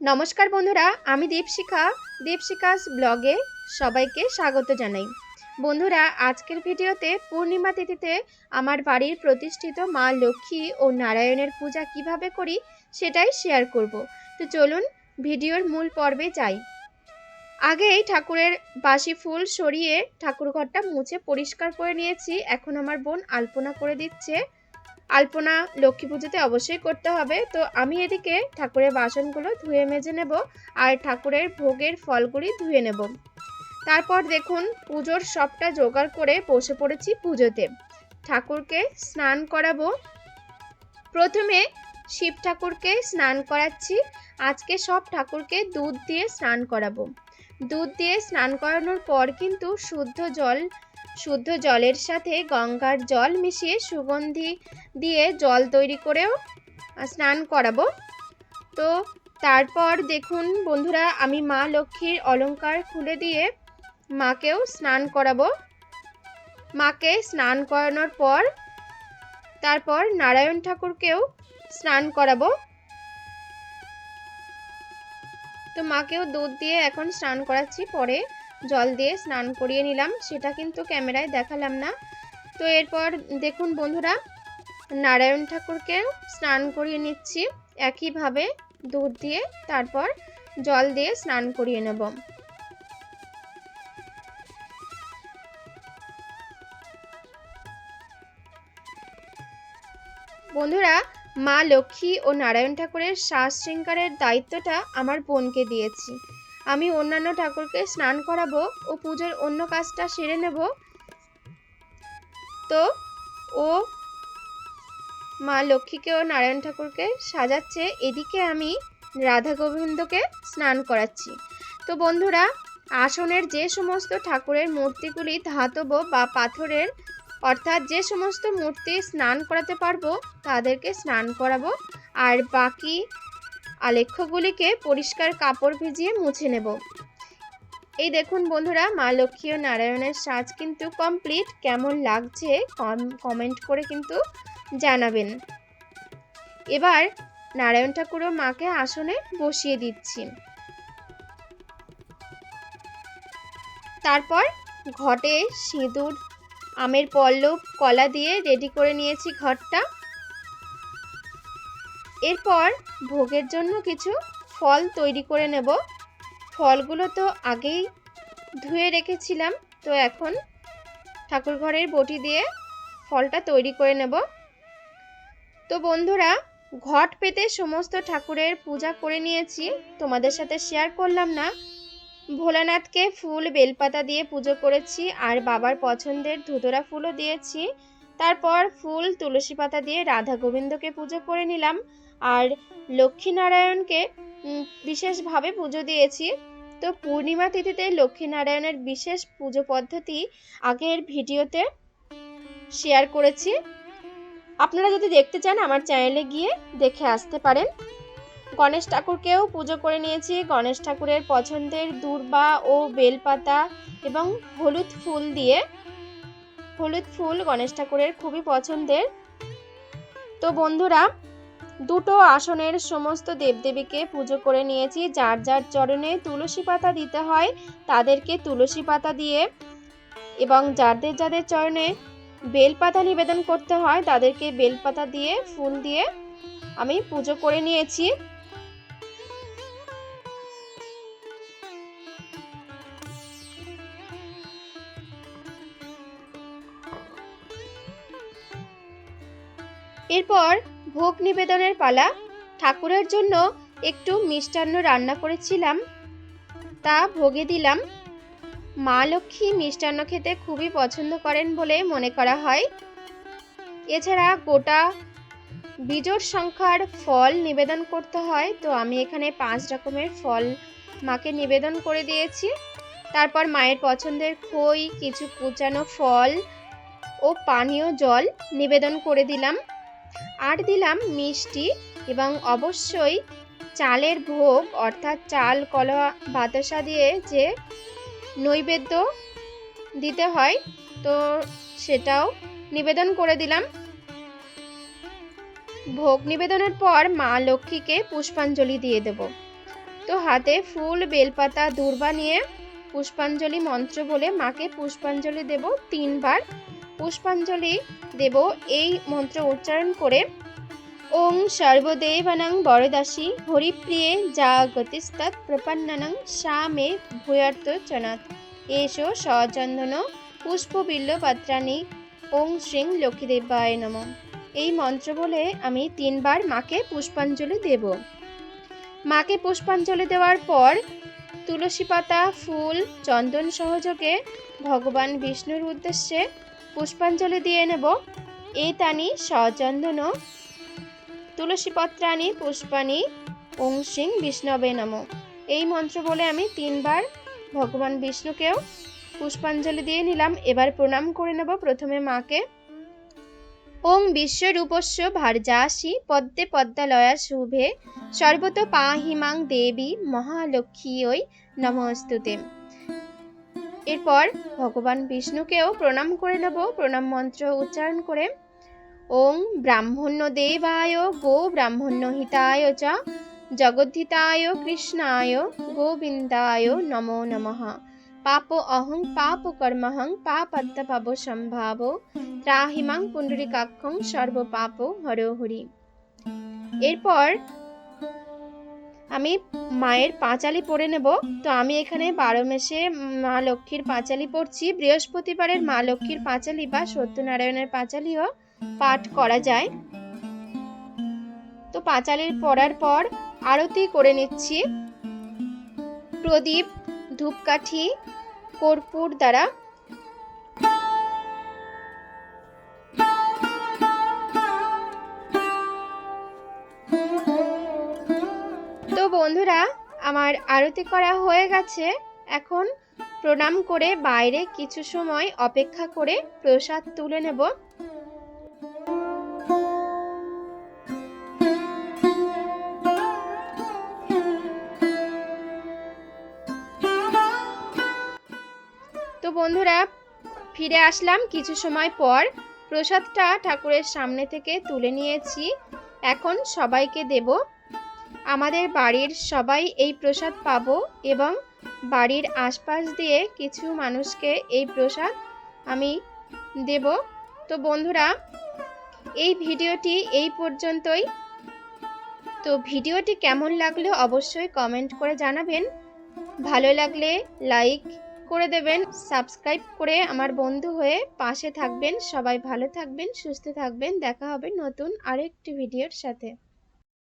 নমস্কার বন্ধুরা, আমি দীপশিখা। দীপশিকাস ব্লগে সবাইকে স্বাগত জানাই। বন্ধুরা, আজকের ভিডিওতে পূর্ণিমা তিথিতে আমার বাড়ির প্রতিষ্ঠিত মা লক্ষ্মী ও নারায়ণের পূজা কীভাবে করি সেটাই শেয়ার করব। তো চলুন ভিডিওর মূল পর্বে যাই। আগেই ঠাকুরের বাসি ফুল সরিয়ে ঠাকুর ঘরটা মুছে পরিষ্কার করে নিয়েছি। এখন আমার বোন আলপনা করে দিচ্ছে। আলপনা লক্ষ্মী পুজোতে অবশ্যই করতে হবে। তো আমি এদিকে ঠাকুরের বাসনগুলো ধুয়ে মেজে নেব আর ঠাকুরের ভোগের ফলগুলি ধুয়ে নেব। তারপর দেখুন পুজোর সবটা জোগাড় করে বসে পড়েছি পুজোতে। ঠাকুরকে স্নান করাবো। প্রথমে শিব ঠাকুরকে স্নান করাচ্ছি। আজকে সব ঠাকুরকে দুধ দিয়ে স্নান করাবো। দুধ দিয়ে স্নান করানোর পর কিন্তু শুদ্ধ জল শুদ্ধ জলের সাথে গঙ্গার জল মিশিয়ে সুগন্ধি দিয়ে জল তৈরি করেও স্নান করাবো। তো তারপর দেখুন বন্ধুরা, আমি মা লক্ষ্মীর অলংকার খুলে দিয়ে মাকেও স্নান করাবো। মাকে স্নান করানোর পর তারপর নারায়ণ ঠাকুরকেও স্নান করাবো। তো মাকেও দুধ দিয়ে এখন স্নান করাচ্ছি পরে। জল দিয়ে স্নান করিয়ে নিলাম, সেটা কিন্তু ক্যামেরায় দেখালাম না। তো এরপর দেখুন বন্ধুরা, নারায়ণ ঠাকুরকেও স্নান করিয়ে নিচ্ছি, একইভাবে দুধ দিয়ে তারপর জল দিয়ে স্নান করিয়ে নেব। বন্ধুরা, মা লক্ষ্মী ও নারায়ণ ঠাকুরের শ্বাস শৃঙ্গারের দায়িত্বটা আমার বোনকে দিয়েছি। আমি অন্যান্য ঠাকুরকে স্নান করাবো ও পুজোর অন্য কাজটা সেরে নেব। তো ও মা লক্ষ্মীকে ও নারায়ণ ঠাকুরকে সাজাচ্ছে। এদিকে আমি রাধা গোবিন্দকে স্নান করাচ্ছি। তো বন্ধুরা, আসনের যে সমস্ত ঠাকুরের মূর্তিগুলি ধাতব বা পাথরের, অর্থাৎ যে সমস্ত মূর্তি স্নান করাতে পারব, তাদেরকে স্নান করাবো। আর বাকি আলেখ্যগুলিকে পরিষ্কার কাপড় ভিজিয়ে মুছে নেব। এই দেখুন বন্ধুরা, মা লক্ষ্মী ও নারায়ণের সাজ কিন্তু কমপ্লিট কেমন লাগছে কমেন্ট করে কিন্তু জানাবেন। এবার নারায়ণ ঠাকুর ও মাকে আসনে বসিয়ে দিচ্ছি। তারপর ঘটে সিঁদুর, আমের পল্লব, কলা দিয়ে রেডি করে নিয়েছি ঘরটা। এরপর ভোগের জন্য কিছু ফল তৈরি করে নেব। ফলগুলো তো আগেই ধুয়ে রেখেছিলাম, তো এখন ঠাকুর ঘরের বটি দিয়ে ফলটা তৈরি করে নেব। তো বন্ধুরা, ঘট পেতে সমস্ত ঠাকুরের পূজা করে নিয়েছি, তোমাদের সাথে শেয়ার করলাম না। ভোলানাথকে ফুল বেলপাতা দিয়ে পুজো করেছি, আর বাবার পছন্দের ধুতরা ফুলও দিয়েছি। তারপর ফুল তুলসী পাতা দিয়ে রাধা গোবিন্দকে পুজো করে নিলাম। আর লক্ষ্মীনারায়ণকে বিশেষভাবে পুজো দিয়েছি। তো পূর্ণিমা তিথিতে লক্ষ্মীনারায়ণের বিশেষ পুজো পদ্ধতি আগের ভিডিওতে শেয়ার করেছি। আপনারা যদি দেখতে চান আমার চ্যানেলে গিয়ে দেখে আসতে পারেন। গণেশ ঠাকুরকেও পুজো করে নিয়েছি। গণেশ ঠাকুরের পছন্দের দূর্বা ও বেলপাতা এবং হলুদ ফুল দিয়ে। হলুদ ফুল গণেশ ঠাকুরের খুবই পছন্দের। তো বন্ধুরা দুটো আসনের সমস্ত দেবদেবীকে পুজো করে নিয়েছি। যার যার চরণে তুলসী পাতা দিতে হয়, তাদেরকে তুলসী পাতা দিয়ে এবং যাদের যাদের চরণে বেলপাতা নিবেদন করতে হয়, তাদেরকে বেলপাতা দিয়ে, ফুল দিয়ে আমি পুজো করে নিয়েছি। এরপর ভোগ নিবেদনের পালা ঠাকুরের জন্য একটু মিষ্টান্ন রান্না করেছিলাম। তা ভোগে দিলাম। মা লক্ষ্মী মিষ্টান্ন খেতে খুবই পছন্দ করেন বলে মনে করা হয়। এছাড়া গোটা বিজোড় সংখ্যার ফল নিবেদন করতে হয়। তো আমি এখানে পাঁচ রকমের ফল মাকে নিবেদন করে দিয়েছি। তারপর মায়ের পছন্দের খই, কিছু কুচানো ফল ও পানীয় জল নিবেদন করে দিলাম। আর দিলাম মিষ্টি এবং অবশ্যই চালের ভোগ, অর্থাৎ চাল, কলা, বাতাসা দিয়ে যে নৈবেদ্য দিতে হয়, তো সেটাও নিবেদন করে দিলাম। ভোগ নিবেদনের পর মা লক্ষ্মীকে পুষ্পাঞ্জলি দিয়ে দেব। তো হাতে ফুল, বেলপাতা, দূর্বা নিয়ে পুষ্পাঞ্জলি মন্ত্র বলে মাকে পুষ্পাঞ্জলি দেব তিনবার। পুষ্পাঞ্জলি দেব এই মন্ত্র উচ্চারণ করে, ওং সর্বদেবানাং বরদাসী, হরিপ্রিয়ে যা গতিস্তৎ প্রপন্ননং সা মে ভূয়ার্ত চনাত এসো সচন্দন পুষ্পবিল্ল পাত্রাণী ওং শ্রীং লক্ষ্মীদেবায় নম। এই মন্ত্র বলে আমি তিনবার মাকে পুষ্পাঞ্জলি দেব। মাকে পুষ্পাঞ্জলি দেওয়ার পর তুলসী পাতা, ফুল, চন্দন সহযোগে ভগবান বিষ্ণুর উদ্দেশ্যে পুষ্পাঞ্জলি দিয়ে নেব। এই তানি সচন্দন তুলসী পত্রাণী পুষ্পাণী ওং সিং বিষ্ণবে নম। এই মন্ত্র বলে আমি তিনবার ভগবান বিষ্ণুকেও পুষ্পাঞ্জলি দিয়ে নিলাম। এবার প্রণাম করে নেব প্রথমে মাকে। ওং বিশ্বরূপস্য ভার্যাসি পদ্মে পদ্মালয়া শুভে। সর্বত পাহিমাং দেবী মহালক্ষ্মীয় নমস্তুতে এরপর ভগবান বিষ্ণুকেও প্রণাম করে নেব, প্রণাম মন্ত্র উচ্চারণ করে। ওং ব্রাহ্মণ্য দেবায়, গো ব্রাহ্মণ্য হিতায় চ, জগদ্ধিতায়, কৃষ্ণায়, গোবিন্দায় নমো নমঃ। পাপ অহং, পাপ কর্মহং পাপদ্য সম্ভাব, ত্রাহিমাং পুণ্ডরিকাক্ষং সর্বপাপ হর হরি। এরপর আমি মায়ের পাঁচালি পরে নেব। তো আমি এখানে বারো মেশে মা লক্ষ্মীর পাঁচালি পড়ছি। বৃহস্পতিবারের মা লক্ষ্মীর পাঁচালি বা সত্যনারায়ণের পাঁচালিও পাঠ করা যায়। তো পাঁচালির পড়ার পর আরতি করে নিচ্ছি। প্রদীপ, ধূপকাঠি, কর্পূর দ্বারা তো বন্ধুরা, আমার আরতি করা হয়ে গেছে। এখন প্রণাম করে বাইরে কিছু সময় অপেক্ষা করে প্রসাদ তুলে নেব। তো বন্ধুরা, ফিরে আসলাম কিছু সময় পর। প্রসাদটা ঠাকুরের সামনে থেকে তুলে নিয়েছি। এখন সবাইকে দেব। আমাদের বাড়ির সবাই এই প্রসাদ পাবো এবং বাড়ির আশপাশ দিয়ে কিছু মানুষকে এই প্রসাদ আমি দেব। তো বন্ধুরা, এই ভিডিওটি এই পর্যন্তই। তো ভিডিওটি কেমন লাগল অবশ্যই কমেন্ট করে জানাবেন। ভালো লাগলে লাইক করে দেবেন, সাবস্ক্রাইব করে আমার বন্ধু হয়ে পাশে থাকবেন। সবাই ভালো থাকবেন, সুস্থ থাকবেন। দেখা হবে নতুন আরেকটি ভিডিওর সাথে।